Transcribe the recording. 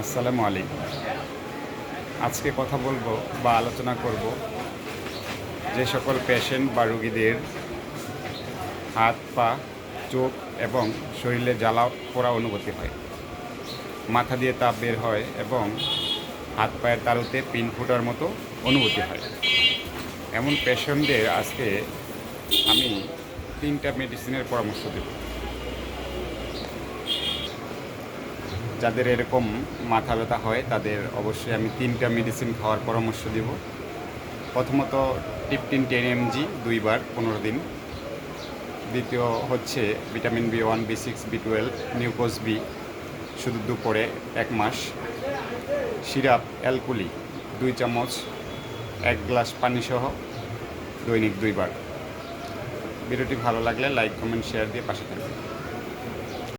আসসালামু আলাইকুম। আজকে কথা বলব বা আলোচনা করব যে সকল পেশেন্ট বা রুগীদের হাত, পা, চোখ এবং শরীরে জ্বালা পোড়া অনুভূতি হয়। মাথা দিয়ে তাপ বের হয় এবং হাত পায়ের তালুতে পিন ফুটার মতো অনুভূতি হয়। এমন পেশেন্টদের আজকে আমি তিনটা মেডিসিনের পরামর্শ দেব। যাদের এরকম মাথা ব্যথা হয়, তাদের অবশ্যই আমি তিনটা মেডিসিন খাওয়ার পরামর্শ দেব। প্রথমত টিপটিন টেন এমজি দুইবার, পনেরো দিন। দ্বিতীয় হচ্ছে vitamin B one B six B twelve নিউকোজ B শুধু দুপুরে এক মাস। সিরাপ অ্যালকুলি দুই চামচ, এক গ্লাস পানি সহ দৈনিক দুইবার। ভিডিওটি ভালো লাগলে লাইক কমেন্ট শেয়ার দিয়ে পাশে থাকবেন।